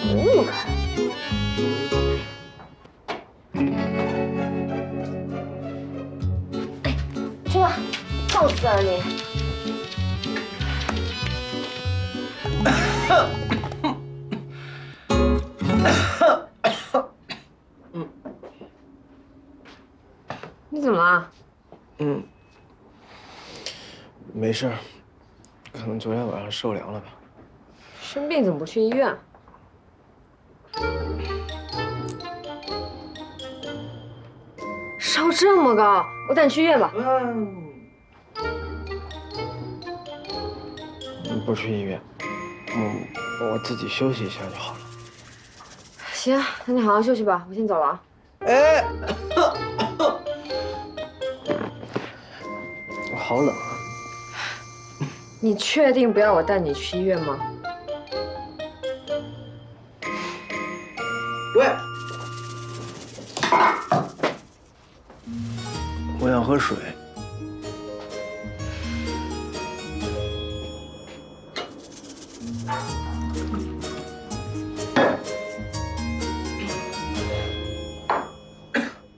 怎么那么看？哎，去吧，笑死了你！嗯，你怎么了？嗯，没事。可能昨天晚上受凉了吧。生病怎么不去医院？烧这么高，我带你去医院吧。嗯，不去医院，我我自己休息一下就好了。行，那你好好休息吧，我先走了啊。哎，我好冷啊！你确定不要我带你去医院吗？喂，我想喝水。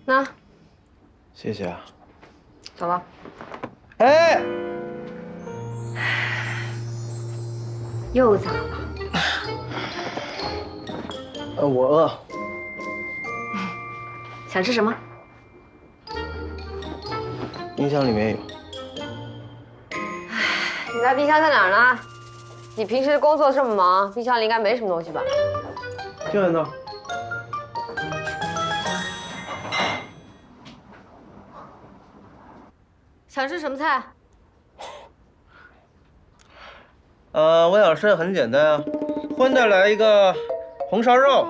那谢谢啊。走了。哎，又咋了？呃，我饿。想吃什么？冰箱里面有。你家冰箱在哪儿呢？你平时工作这么忙，冰箱里应该没什么东西吧？就在那儿。想吃什么菜？呃，我想吃的很简单啊，荤的来一个红烧肉，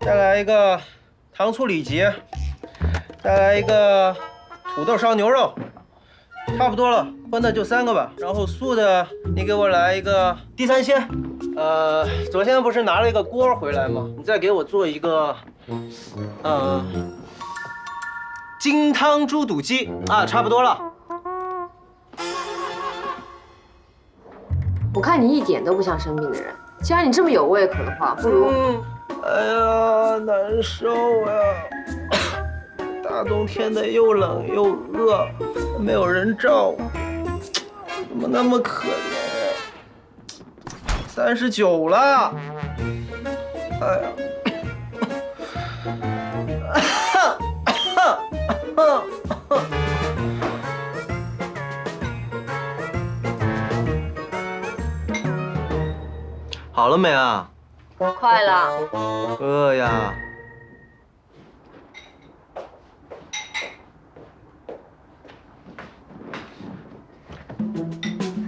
再来一个糖醋里脊，再来一个土豆烧牛肉，差不多了。荤的就三个吧，然后素的你给我来一个地三鲜。呃，昨天不是拿了一个锅回来吗？你再给我做一个，呃，金汤猪肚鸡啊，差不多了。我看你一点都不像生病的人。既然你这么有胃口的话，不如……哎呀，难受呀！大冬天的又冷又饿，没有人照顾，怎么那么可怜呀？三十九了，哎呀！好了没啊？快了。饿呀！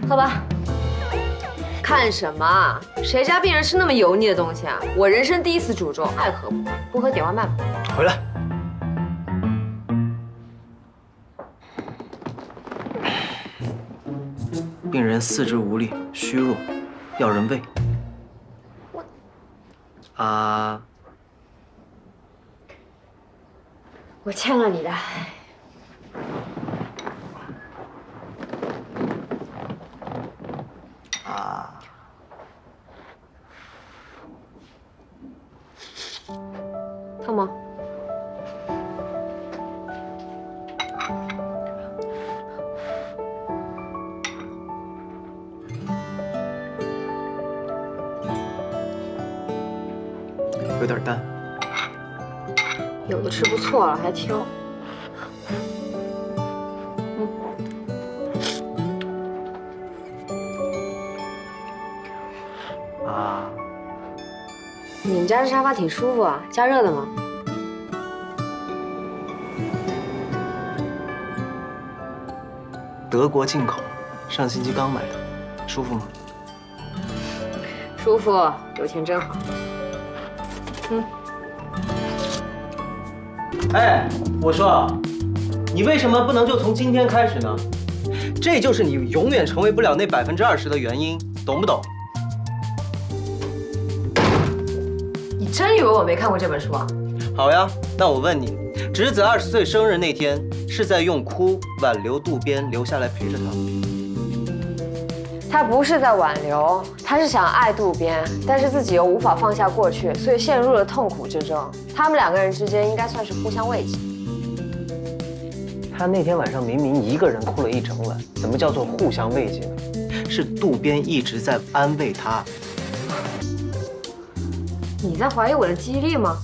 喝吧。看什么啊？谁家病人吃那么油腻的东西啊？我人生第一次煮粥，爱喝不喝，不喝点外卖吧。回来。病人四肢无力、虚弱，要人喂。我啊，我欠了你的。啊，痛吗？有点淡。有的吃不错了，还挑。啊，你们家这沙发挺舒服啊，加热的吗？德国进口，上星期刚买的，舒服吗？舒服，有钱真好。嗯，哎，我说，你为什么不能就从今天开始呢？这就是你永远成为不了那百分之二十的原因，懂不懂？你真以为我没看过这本书啊？好呀，那我问你，侄子二十岁生日那天，是在用哭挽留渡边，留下来陪着他？他不是在挽留，他是想爱渡边，但是自己又无法放下过去，所以陷入了痛苦之中。他们两个人之间应该算是互相慰藉。他那天晚上明明一个人哭了一整晚，怎么叫做互相慰藉呢？是渡边一直在安慰他。你在怀疑我的记忆力吗？